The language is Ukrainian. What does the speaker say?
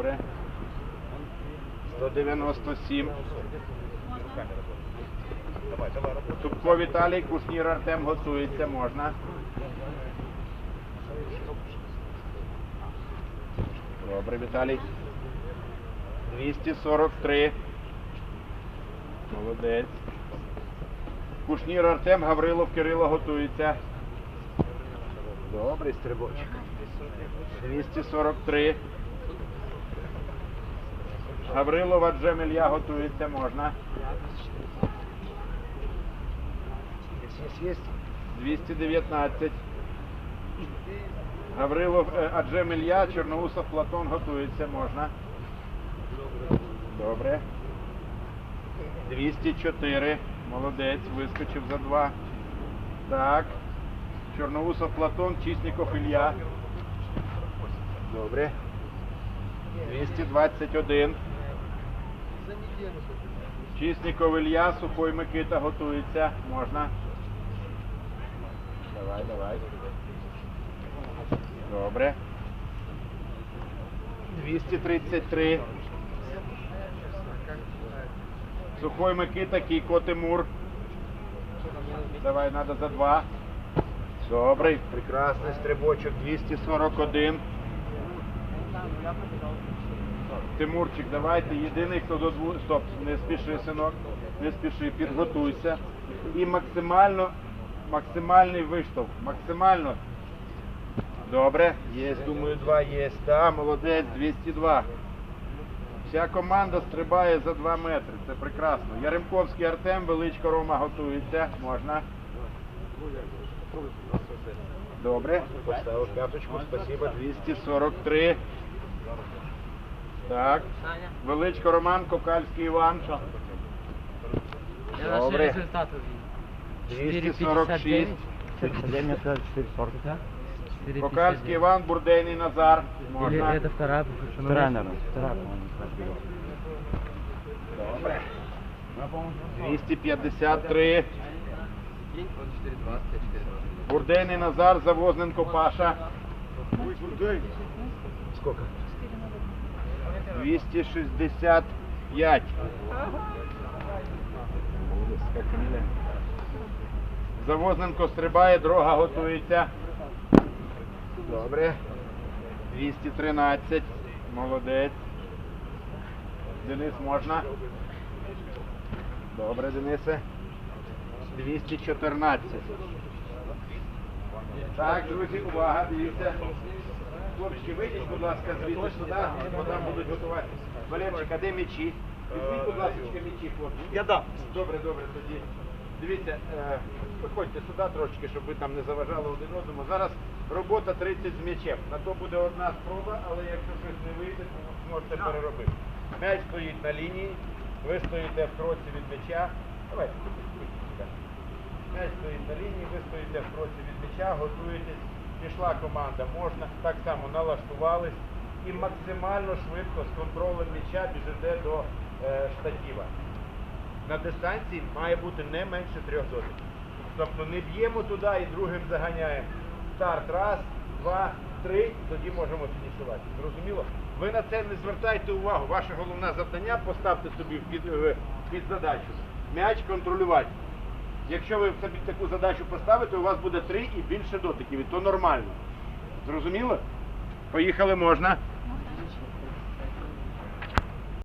Добре. 197. Тупко Віталій, Кушнір Артем готується, можна. Добре, Віталій. 243. Молодець. Кушнір Артем, Гаврилов, Кирило готується. Добрий стрибочок. 243. Гаврилов, Аджем Ілля готується, можна. Є, є, є. 219. Гаврилов, е, Аджем Ілля, Чорноусов, Платон готується, можна. Добре. 204. Молодець, вискочив за два. Так. Чорноусов Платон, Чісніков Ілля. Добре. 221. Чісніков Ілля, Сухой Микита готується. Можна. Давай, давай. Добре. 233. Сухой Микита, Кійко Тимур. Давай, надо за два. Добрий, прекрасний стрибочок. 241. Тимурчик, давайте. Єдиний, хто до двох. Стоп, не спіши, синок. Не спіши, підготуйся. І максимально, максимальний виштовх. Максимально. Добре. Є, думаю, два є. Да, молодець, 202. Вся команда стрибає за 2 метри. Це прекрасно. Яремковський Артем, Величко Рома готується. Можна. Добре. Поставив п'яточку, спасибо. 243. Так. Величко Роман, Кокальський Іван. Я наші Добре. результати вже. 246. 440. Кокальський Іван, Бурдейний Назар. Или Можна. это вторая, потому что Вторая, наверное. Вторая, по-моему, каждый Добре. 253. Бурдейний Назар, Завозненко Паша. Сколько? 265. Завозненко стрибає, дорога готується. Добре. 213. Молодець. Денис можна? Добре, Денисе. 214. Так, друзі, увага, дивіться. Хлопчики, вийдіть, будь ласка, звідси сюди, бо там будуть готувати. Валерчик, а де м'ячі? Візьміть, будь ласка, м'ячі, хлопці. Я дам. Добре, добре, тоді. Дивіться, е, виходьте сюди трошки, щоб ви там не заважали один одному. Зараз робота 30 з м'ячем. На то буде одна спроба, але якщо щось не вийде, то зможете переробити. М'яч стоїть на лінії, ви стоїте в кроці від м'яча. Давайте, сюди. М'яч стоїть на лінії, ви стоїте в кроці від м'яча, готуєтесь. Пішла команда, можна, так само налаштувались і максимально швидко з контролем м'яча біжите до е, штатіва. На дистанції має бути не менше трьох дотиків. Тобто не б'ємо туди і другим заганяємо. Старт раз, два, три, тоді можемо фінішувати. Зрозуміло? Ви на це не звертайте увагу. Ваше головне завдання поставте собі під, е, під задачу. М'яч контролювати. Якщо ви собі таку задачу поставите, у вас буде три і більше дотиків, і то нормально. Зрозуміло? Поїхали можна.